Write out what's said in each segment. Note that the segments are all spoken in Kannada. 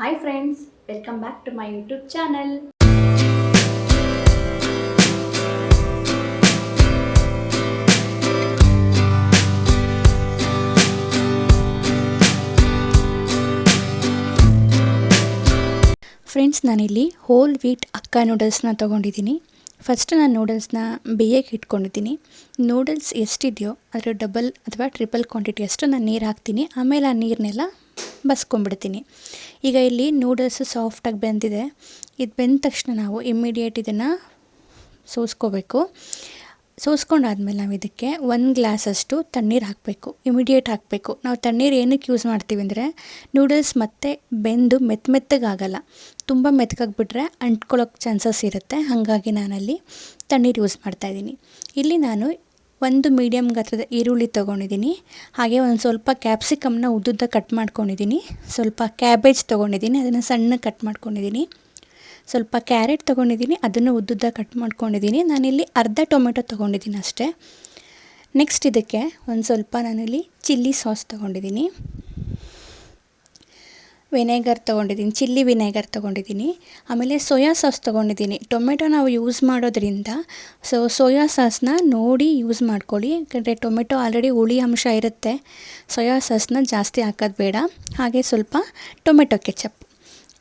Hi friends welcome back to my YouTube channel friends ನಾನಿಲ್ಲಿ ಹೋಲ್ ವೀಟ್ ಅಕ್ಕ ನೂಡಲ್ಸ್ನ ತೊಗೊಂಡಿದ್ದೀನಿ. ಫಸ್ಟ್ ನಾನು ನೂಡಲ್ಸ್ನ ಬೇಯಕ್ಕೆ ಇಟ್ಕೊಂಡಿದ್ದೀನಿ. ನೂಡಲ್ಸ್ ಎಷ್ಟಿದೆಯೋ ಅದರ ಡಬಲ್ ಅಥವಾ ಟ್ರಿಪಲ್ ಕ್ವಾಂಟಿಟಿ ಅಷ್ಟು ನಾನು ನೀರು ಹಾಕ್ತೀನಿ. ಆಮೇಲೆ ಆ ನೀರನ್ನೆಲ್ಲ ಬಸ್ಕೊಂಡ್ಬಿಡ್ತೀನಿ. ಈಗ ಇಲ್ಲಿ ನೂಡಲ್ಸ್ ಸಾಫ್ಟಾಗಿ ಬೆಂದಿದೆ. ಇದು ಬೆಂದ ತಕ್ಷಣ ನಾವು ಇಮ್ಮಿಡಿಯೇಟ್ ಇದನ್ನು ಸೋಸ್ಕೋಬೇಕು. ಸೋಸ್ಕೊಂಡಾದ್ಮೇಲೆ ನಾವು ಇದಕ್ಕೆ ಒಂದು ಗ್ಲಾಸಷ್ಟು ತಣ್ಣೀರು ಹಾಕಬೇಕು. ಇಮಿಡಿಯೇಟ್ ಹಾಕಬೇಕು. ನಾವು ತಣ್ಣೀರು ಏನಕ್ಕೆ ಯೂಸ್ ಮಾಡ್ತೀವಿ ಅಂದರೆ ನೂಡಲ್ಸ್ ಮತ್ತೆ ಬೆಂದು ಮೆತ್ತ ಮೆತ್ತಗಾಗಲ್ಲ ತುಂಬ ಮೆತ್ತಗಾಗ್ಬಿಟ್ರೆ ಅಂಟ್ಕೊಳ್ಳೋಕೆ ಚಾನ್ಸಸ್ ಇರುತ್ತೆ. ಹಾಗಾಗಿ ನಾನಲ್ಲಿ ತಣ್ಣೀರು ಯೂಸ್ ಮಾಡ್ತಾಯಿದ್ದೀನಿ ಇಲ್ಲಿ ನಾನು ಒಂದು ಮೀಡಿಯಮ್ ಗಾತ್ರದ ಈರುಳ್ಳಿ ತೊಗೊಂಡಿದ್ದೀನಿ. ಹಾಗೆ ಒಂದು ಸ್ವಲ್ಪ ಕ್ಯಾಪ್ಸಿಕಮ್ನ ಉದ್ದುದ್ದ ಕಟ್ ಮಾಡ್ಕೊಂಡಿದ್ದೀನಿ. ಸ್ವಲ್ಪ ಕ್ಯಾಬೇಜ್ ತೊಗೊಂಡಿದ್ದೀನಿ, ಅದನ್ನು ಸಣ್ಣ ಕಟ್ ಮಾಡ್ಕೊಂಡಿದ್ದೀನಿ. ಸ್ವಲ್ಪ ಕ್ಯಾರೆಟ್ ತೊಗೊಂಡಿದ್ದೀನಿ, ಅದನ್ನು ಉದ್ದುದ್ದ ಕಟ್ ಮಾಡ್ಕೊಂಡಿದ್ದೀನಿ. ನಾನಿಲ್ಲಿ ಅರ್ಧ ಟೊಮೆಟೊ ತೊಗೊಂಡಿದ್ದೀನಿ ಅಷ್ಟೇ. ನೆಕ್ಸ್ಟ್ ಇದಕ್ಕೆ ಒಂದು ಸ್ವಲ್ಪ ನಾನಿಲ್ಲಿ ಚಿಲ್ಲಿ ಸಾಸ್ ತೊಗೊಂಡಿದ್ದೀನಿ. ವಿನೇಗರ್ ತೊಗೊಂಡಿದ್ದೀನಿ, ಚಿಲ್ಲಿ ವಿನೆಗರ್ ತೊಗೊಂಡಿದ್ದೀನಿ. ಆಮೇಲೆ ಸೋಯಾ ಸಾಸ್ ತೊಗೊಂಡಿದ್ದೀನಿ. ಟೊಮೆಟೊ ನಾವು ಯೂಸ್ ಮಾಡೋದ್ರಿಂದ ಸೊ ಸೋಯಾ ಸಾಸ್ನ ನೋಡಿ ಯೂಸ್ ಮಾಡ್ಕೊಳ್ಳಿ. ಯಾಕಂದರೆ ಟೊಮೆಟೊ ಆಲ್ರೆಡಿ ಹುಳಿ ಅಂಶ ಇರುತ್ತೆ. ಸೋಯಾ ಸಾಸ್ನ ಜಾಸ್ತಿ ಹಾಕೋದು ಬೇಡ. ಹಾಗೆ ಸ್ವಲ್ಪ ಟೊಮೆಟೊ ಕೆಚಪ್.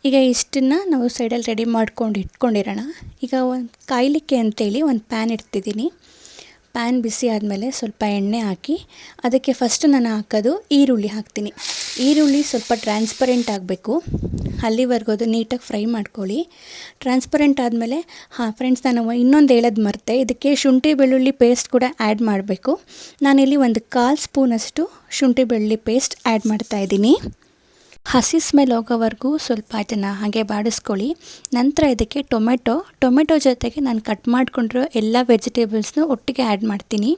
ಈಗ ಇಷ್ಟನ್ನು ನಾವು ಸೈಡಲ್ಲಿ ರೆಡಿ ಮಾಡ್ಕೊಂಡು ಇಟ್ಕೊಂಡಿರೋಣ. ಈಗ ಒಂದು ಕಾಯಲಿಕ್ಕೆ ಅಂತೇಳಿ ಒಂದು ಪ್ಯಾನ್ ಇಡ್ತಿದ್ದೀನಿ. ಪ್ಯಾನ್ ಬಿಸಿ ಆದಮೇಲೆ ಸ್ವಲ್ಪ ಎಣ್ಣೆ ಹಾಕಿ ಅದಕ್ಕೆ ಫಸ್ಟ್ ನಾನು ಹಾಕೋದು ಈರುಳ್ಳಿ ಹಾಕ್ತೀನಿ. ಈರುಳ್ಳಿ ಸ್ವಲ್ಪ ಟ್ರಾನ್ಸ್ಪರೆಂಟ್ ಆಗಬೇಕು. ಅಲ್ಲಿವರೆಗೂ ಅದು ನೀಟಾಗಿ ಫ್ರೈ ಮಾಡ್ಕೊಳ್ಳಿ. ಟ್ರಾನ್ಸ್ಪರೆಂಟ್ ಆದಮೇಲೆ, ಹಾಂ ಫ್ರೆಂಡ್ಸ್ ನಾನು ಇನ್ನೊಂದು ಹೇಳೋದು ಮರ್ತೆ. ಇದಕ್ಕೆ ಶುಂಠಿ ಬೆಳ್ಳುಳ್ಳಿ ಪೇಸ್ಟ್ ಕೂಡ ಆ್ಯಡ್ ಮಾಡಬೇಕು. ನಾನಿಲ್ಲಿ ಒಂದು ಕಾಲು ಸ್ಪೂನಷ್ಟು ಶುಂಠಿ ಬೆಳ್ಳುಳ್ಳಿ ಪೇಸ್ಟ್ ಆ್ಯಡ್ ಮಾಡ್ತಾಯಿದ್ದೀನಿ ಹಸಿ ಸ್ಮೆಲ್ ಹೋಗೋವರೆಗೂ ಸ್ವಲ್ಪ ಇದನ್ನು ಹಾಗೆ ಬಾಡಿಸ್ಕೊಳ್ಳಿ. ನಂತರ ಇದಕ್ಕೆ ಟೊಮೆಟೊ. ಟೊಮೆಟೊ ಜೊತೆಗೆ ನಾನು ಕಟ್ ಮಾಡಿಕೊಂಡಿರೋ ಎಲ್ಲ ವೆಜಿಟೇಬಲ್ಸ್ನು ಒಟ್ಟಿಗೆ ಆ್ಯಡ್ ಮಾಡ್ತೀನಿ.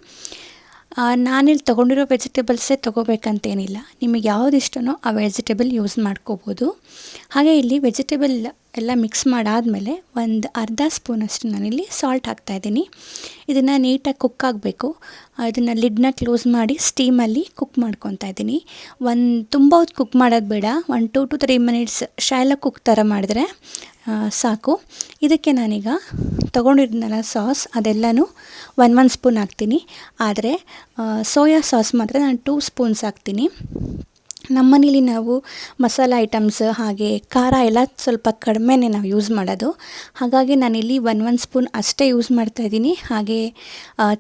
ನಾನಿಲ್ಲಿ ತೊಗೊಂಡಿರೋ ವೆಜಿಟೇಬಲ್ಸೇ ತೊಗೋಬೇಕಂತೇನಿಲ್ಲ. ನಿಮಗೆ ಯಾವ್ದು ಇಷ್ಟನೋ ಆ ವೆಜಿಟೇಬಲ್ ಯೂಸ್ ಮಾಡ್ಕೋಬೋದು. ಹಾಗೆ ಇಲ್ಲಿ ವೆಜಿಟೇಬಲ್ ಎಲ್ಲ ಮಿಕ್ಸ್ ಮಾಡಾದಮೇಲೆ ಒಂದು ಅರ್ಧ ಸ್ಪೂನಷ್ಟು ನಾನಿಲ್ಲಿ ಸಾಲ್ಟ್ ಹಾಕ್ತಾಯಿದ್ದೀನಿ ಇದನ್ನು ನೀಟಾಗಿ ಕುಕ್ ಆಗಬೇಕು. ಇದನ್ನು ಲಿಡ್ನ ಕ್ಲೋಸ್ ಮಾಡಿ ಸ್ಟೀಮಲ್ಲಿ ಕುಕ್ ಮಾಡ್ಕೊತಾ ಇದ್ದೀನಿ. ಒಂದು ತುಂಬ ಹೊತ್ತು ಕುಕ್ ಮಾಡೋದು ಬೇಡ. One two two three minutes ಶಾಲ cook ಥರ ಮಾಡಿದ್ರೆ ಸಾಕು. ಇದಕ್ಕೆ ನಾನೀಗ ತೊಗೊಂಡಿದ್ನಲ್ಲ ಸಾಸ್, ಅದೆಲ್ಲನೂ ಒನ್ ಒನ್ ಸ್ಪೂನ್ ಹಾಕ್ತೀನಿ. ಆದರೆ ಸೋಯಾ ಸಾಸ್ ಮಾತ್ರ ನಾನು ಟೂ ಸ್ಪೂನ್ಸ್ ಹಾಕ್ತೀನಿ. ನಮ್ಮನೇಲಿ ನಾವು ಮಸಾಲ ಐಟಮ್ಸ್ ಹಾಗೆ ಖಾರ ಎಲ್ಲ ಸ್ವಲ್ಪ ಕಡಿಮೆನೇ ನಾವು ಯೂಸ್ ಮಾಡೋದು. ಹಾಗಾಗಿ ನಾನಿಲ್ಲಿ ಒನ್ ಒನ್ ಸ್ಪೂನ್ ಅಷ್ಟೇ ಯೂಸ್ ಮಾಡ್ತಾ ಇದ್ದೀನಿ. ಹಾಗೆ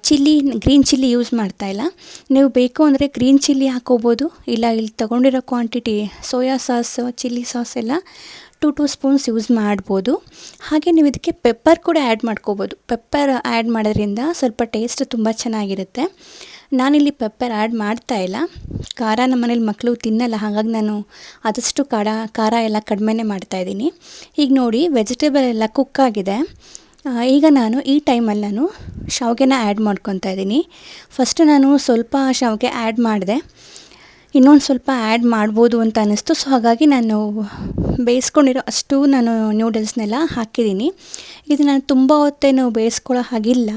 ಚಿಲ್ಲಿ ಗ್ರೀನ್ ಚಿಲ್ಲಿ ಯೂಸ್ ಮಾಡ್ತಾ ಇಲ್ಲ. ನೀವು ಬೇಕು ಅಂದರೆ ಗ್ರೀನ್ ಚಿಲ್ಲಿ ಹಾಕೋಬೋದು. ಇಲ್ಲ, ಇಲ್ಲಿ ತೊಗೊಂಡಿರೋ quantity soya sauce chilli sauce ಎಲ್ಲ ಟು ಟೂ ಸ್ಪೂನ್ಸ್ ಯೂಸ್ ಮಾಡ್ಬೋದು. ಹಾಗೆ ನೀವು ಇದಕ್ಕೆ ಪೆಪ್ಪರ್ ಕೂಡ ಆ್ಯಡ್ ಮಾಡ್ಕೋಬೋದು. ಪೆಪ್ಪರ್ ಆ್ಯಡ್ ಮಾಡೋದ್ರಿಂದ ಸ್ವಲ್ಪ ಟೇಸ್ಟ್ ತುಂಬ ಚೆನ್ನಾಗಿರುತ್ತೆ. ನಾನಿಲ್ಲಿ ಪೆಪ್ಪರ್ ಆ್ಯಡ್ ಮಾಡ್ತಾಯಿಲ್ಲ ಖಾರ ನಮ್ಮ ಮನೇಲಿ ಮಕ್ಕಳು ತಿನ್ನಲ್ಲ, ಹಾಗಾಗಿ ನಾನು ಆದಷ್ಟು ಖಾರ ಖಾರ ಎಲ್ಲ ಕಡಿಮೆನೇ ಮಾಡ್ತಾಯಿದ್ದೀನಿ ಈಗ ನೋಡಿ ವೆಜಿಟೇಬಲ್ ಎಲ್ಲ ಕುಕ್ ಆಗಿದೆ. ಈಗ ನಾನು ಈ ಟೈಮಲ್ಲಿ ನಾನು ಶಾವಿಗೆನ ಆ್ಯಡ್ ಮಾಡ್ಕೊತಾ ಇದ್ದೀನಿ. ಫಸ್ಟ್ ನಾನು ಸ್ವಲ್ಪ ಶಾವಿಗೆ ಆ್ಯಡ್ ಮಾಡಿದೆ. ಇನ್ನೊಂದು ಸ್ವಲ್ಪ ಆ್ಯಡ್ ಮಾಡ್ಬೋದು ಅಂತ ಅನ್ನಿಸ್ತು. ಸೊ ಹಾಗಾಗಿ ನಾನು ಬೇಯಿಸ್ಕೊಂಡಿರೋ ಅಷ್ಟು ನಾನು ನ್ಯೂಡಲ್ಸ್ನೆಲ್ಲ ಹಾಕಿದ್ದೀನಿ. ಇದು ನಾನು ತುಂಬ ಹೊತ್ತೇನು ಬೇಯಿಸ್ಕೊಳ್ಳೋ ಹಾಗಿಲ್ಲ.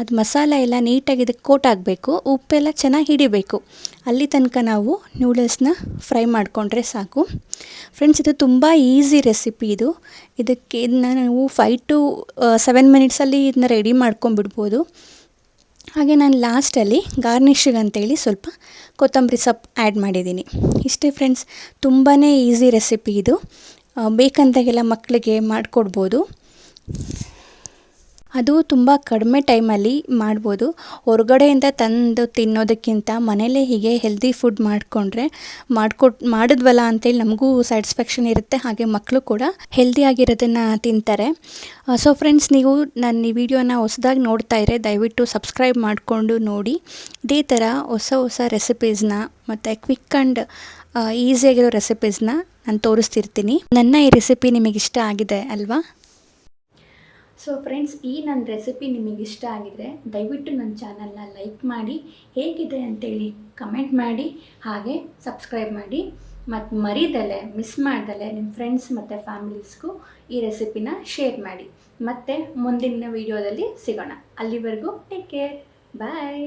ಅದು ಮಸಾಲ ಎಲ್ಲ ನೀಟಾಗಿ ಇದಕ್ಕೆ ಕೋಟ್ ಆಗಬೇಕು ಉಪ್ಪೆಲ್ಲ ಚೆನ್ನಾಗಿ ಹಿಡಿಬೇಕು. ಅಲ್ಲಿ ತನಕ ನಾವು ನೂಡಲ್ಸ್ನ ಫ್ರೈ ಮಾಡಿಕೊಂಡ್ರೆ ಸಾಕು. ಫ್ರೆಂಡ್ಸ್ ಇದು ತುಂಬ ಈಸಿ ರೆಸಿಪಿ ಇದು. ಇದಕ್ಕೆ ಇದನ್ನ ನಾವು ಫೈ ಟು ಸೆವೆನ್ ಮಿನಿಟ್ಸಲ್ಲಿ ಇದನ್ನ ರೆಡಿ ಮಾಡ್ಕೊಂಬಿಡ್ಬೋದು ಹಾಗೆ ನಾನು ಲಾಸ್ಟಲ್ಲಿ ಗಾರ್ನಿಷಿಗೆ ಅಂತೇಳಿ ಸ್ವಲ್ಪ ಕೊತ್ತಂಬರಿ ಸೊಪ್ಪು ಆ್ಯಡ್ ಮಾಡಿದ್ದೀನಿ. ಇಷ್ಟೇ ಫ್ರೆಂಡ್ಸ್ ತುಂಬಾ ಈಸಿ ರೆಸಿಪಿ ಇದು. ಬೇಕಂತಾಗೆಲ್ಲ ಮಕ್ಕಳಿಗೆ ಮಾಡಿಕೊಡ್ಬೋದು. ಅದು ತುಂಬ ಕಡಿಮೆ ಟೈಮಲ್ಲಿ ಮಾಡ್ಬೋದು. ಹೊರಗಡೆಯಿಂದ ತಂದು ತಿನ್ನೋದಕ್ಕಿಂತ ಮನೇಲೇ ಹೀಗೆ ಹೆಲ್ದಿ ಫುಡ್ ಮಾಡಿಕೊಂಡ್ರೆ ಮಾಡ್ಕೊಟ್, ಮಾಡಿದ್ವಲ್ಲ ಅಂತೇಳಿ ನಮಗೂ ಸ್ಯಾಟಿಸ್ಫ್ಯಾಕ್ಷನ್ ಇರುತ್ತೆ. ಹಾಗೆ ಮಕ್ಕಳು ಕೂಡ ಹೆಲ್ದಿಯಾಗಿರೋದನ್ನು ತಿಂತಾರೆ. ಸೊ ಫ್ರೆಂಡ್ಸ್ ನೀವು ನನ್ನ ಈ ವಿಡಿಯೋನ ಹೊಸದಾಗಿ ನೋಡ್ತಾ ಇದ್ರೆ ದಯವಿಟ್ಟು ಸಬ್ಸ್ಕ್ರೈಬ್ ಮಾಡಿಕೊಂಡು ನೋಡಿ. ಇದೇ ಥರ ಹೊಸ ಹೊಸ ರೆಸಿಪೀಸ್ನ ಮತ್ತು ಕ್ವಿಕ್ ಆ್ಯಂಡ್ ಈಸಿಯಾಗಿರೋ ರೆಸಿಪೀಸ್ನ ನಾನು ತೋರಿಸ್ತಿರ್ತೀನಿ. ನನ್ನ ಈ ರೆಸಿಪಿ ನಿಮಗೆ ಇಷ್ಟ ಆಗಿದೆ ಅಲ್ವಾ? ಸೊ ಫ್ರೆಂಡ್ಸ್ ಈ ನನ್ನ ರೆಸಿಪಿ ನಿಮಗೆ ಇಷ್ಟ ಆಗಿದರೆ ದಯವಿಟ್ಟು ನನ್ನ ಚಾನಲ್ನ ಲೈಕ್ ಮಾಡಿ, ಹೇಗಿದೆ ಅಂತೇಳಿ ಕಮೆಂಟ್ ಮಾಡಿ, ಹಾಗೆ ಸಬ್ಸ್ಕ್ರೈಬ್ ಮಾಡಿ. ಮತ್ತು ಮರಿದಲೆ ಮಿಸ್ ಮಾಡ್ದಲೆ ನಿಮ್ಮ ಫ್ರೆಂಡ್ಸ್ ಮತ್ತು ಫ್ಯಾಮಿಲೀಸ್ಗೂ ಈ ರೆಸಿಪಿನ ಶೇರ್ ಮಾಡಿ. ಮತ್ತು ಮುಂದಿನ ವೀಡಿಯೋದಲ್ಲಿ ಸಿಗೋಣ. ಅಲ್ಲಿವರೆಗೂ ಟೇಕ್ ಕೇರ್ ಬಾಯ್